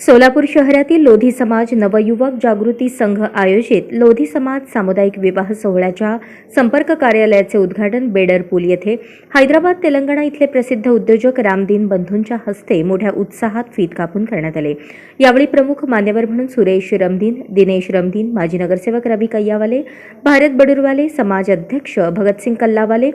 सोलापूर शहरातील लोधी समाज नवयुवक जागृती संघ आयोजित लोधी समाज सामुदायिक विवाह सोहळ्याच्या संपर्क कार्यालयाचे उद्घाटन बेडर पूल येथे. हैदराबाद तेलंगणा इथले प्रसिद्ध उद्योजक रामदीन बंधूंच्या हस्ते मोठ्या उत्साहात फीत कापून करण्यात आले. यावेळी प्रमुख मान्यवर म्हणून सुरेश रमदीन दिनेश रमदीन माजी नगरसेवक रवी कैयावाले भारत बडुरवाले समाज अध्यक्ष भगतसिंग कल्लावाले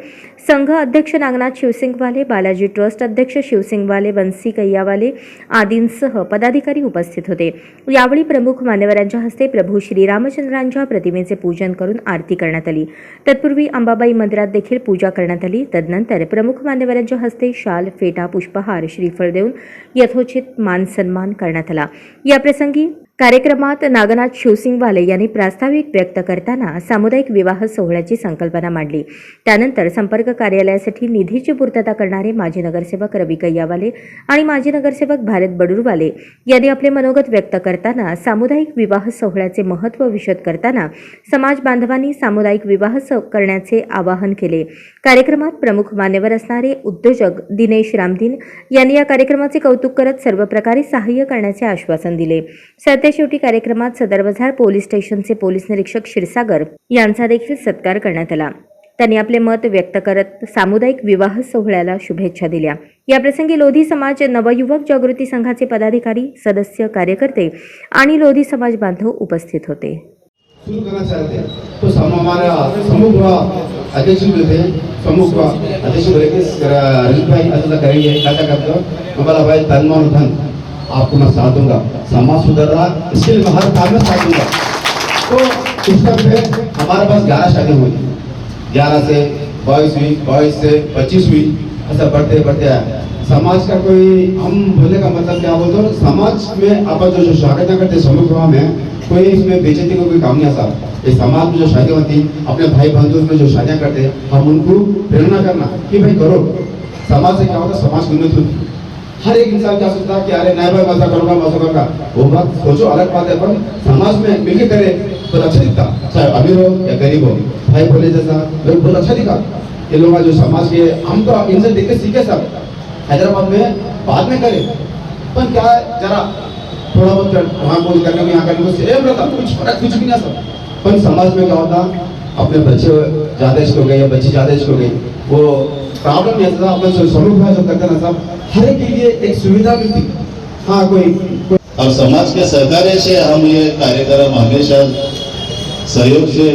संघ अध्यक्ष नागनाथ शिवसिंगवाले बालाजी ट्रस्ट अध्यक्ष शिवसिंगवाले बन्सी कैयावाले आदींसह पदाधिकारी उपस्थित होते. यावेळी प्रमुख मान्यवरांच्या हस्ते प्रभू श्रीरामचंद्रांच्या प्रतिमेचे पूजन करून आरती करण्यात आली. तत्पूर्वी अंबाबाई मंदिरात देखील पूजा करण्यात आली. तदनंतर प्रमुख मान्यवरांच्या हस्ते शाल फेटा पुष्पहार श्रीफळ देऊन यथोचित मान सन्मान करण्यात आला. याप्रसंगी कार्यक्रमात नागनाथ शिवसिंगवाले यांनी प्रास्ताविक व्यक्त करताना सामुदायिक विवाह सोहळ्याची संकल्पना मांडली. त्यानंतर संपर्क कार्यालयासाठी निधीची पूर्तता करणारे माजी नगरसेवक रवी कैयावाले आणि माजी नगरसेवक भारत बडुरवाले यांनी आपले मनोगत व्यक्त करताना सामुदायिक विवाह सोहळ्याचे महत्त्व विशद करताना समाज बांधवांनी सामुदायिक विवाह करण्याचे आवाहन केले. कार्यक्रमात प्रमुख मान्यवर असणारे उद्योजक दिनेश रामदीन यांनी या कार्यक्रमाचे कौतुक करत सर्व प्रकारे सहाय्य करण्याचे आश्वासन दिले. सरतेशेवटी कार्यक्रमात सदर बाजार पोलीस स्टेशनचे पोलीस निरीक्षक क्षीरसागर यांचा देखील सत्कार करण्यात आला. त्यांनी आपले मत व्यक्त करत सामुदायिक विवाह सोहळ्याला शुभेच्छा दिल्या. याप्रसंगी लोधी समाज नवयुवक जागृती संघाचे पदाधिकारी सदस्य कार्यकर्ते आणि लोधी समाज बांधव उपस्थित होते. तो अध्यक्ष अध्यक्ष भाई आपको मैं साथ दूँगा। समाज सुधर रहा इसके लिए मैं हर काम में साथ दूँगा। तो उस टाइम पे हमारे पास ग्यारह शादी हुई ग्यारह से बाईस हुई, बाईस से पच्चीस हुई। ऐसा बढ़ते बढ़ते आया। समाज का कोई हम बोलने का मतलब क्या बोलते हो? समाज में आप जो जो शादी करते समूह विवाह में कोई इसमें बेचती का कोई काम नहीं आता। ये समाज में जो शादी होती, अपने भाई बंधु में जो शादियाँ करते, हम उनको प्रेरणा करना कि भाई करो। समाज से क्या होता समाज की उन्नति होती। हर एक इंसान क्या सोचता है कि अरे नहीं भाई मज़ा करूँगा मज़ा करूँगा। वो बात सोचो अलग बात है पर समाज में मिलके करे तो अच्छा दिखता। चाहे अमीर हो या गरीब हो भाई बोले जैसा लोग बहुत अच्छा दिखा। ये लोग जो समाज के हम तो इनसे देख के सीखे सब। हैदराबाद में बाद में करे पर क्या है, जरा थोड़ा बहुत वहाँ बोल करने को यहाँ करने को सेम रहता कुछ फ़र्क कुछ भी नहीं सब। पर समाज में क्या होता अपने बच्चे ज़्यादा इश्क हो गए या बच्ची ज़्यादा इश्क हो गई वो प्रॉब्लम आता अपने समूह विवाह जो करते ना सब हर के लिए एक सुविधा मिलती। हाँ कोई, कोई। समाज के सहकार्य से हम ये कार्यक्रम हमेशा सहयोग से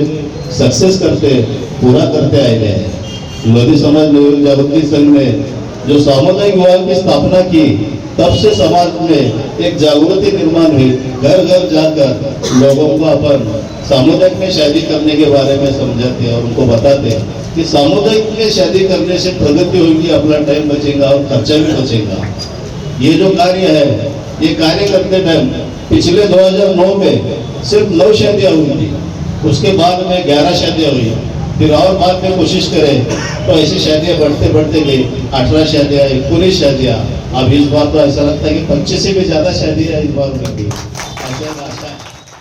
सक्सेस करते पूरा करते आए हैं। लोधी समाज जागृति संघ ने जो सामुदायिक विवाह की स्थापना की तब से समाज में एक जागृति निर्माण हुई। घर घर जाकर लोगों को अपन सामुदायिक में शादी करने के बारे में समझाते हैं और उनको बताते हैं कि सामुदायिक में शादी करने से प्रगति होगी, अपना टाइम बचेगा और खर्चा भी बचेगा। ये जो कार्य है, ये कार्य करते टाइम पिछले 2009 में सिर्फ़ नौ शादियाँ हुई थी। उसके बाद में ग्यारह शादियाँ हुई। फिर और बाद में कोशिश करें तो ऐसी शादियाँ बढ़ते बढ़ते गई। अठारह शादियाँ उन्नीस शादियाँ। अब इस बार तो ऐसा लगता है कि पच्चीस से भी ज़्यादा शादियाँ इस बार हो गई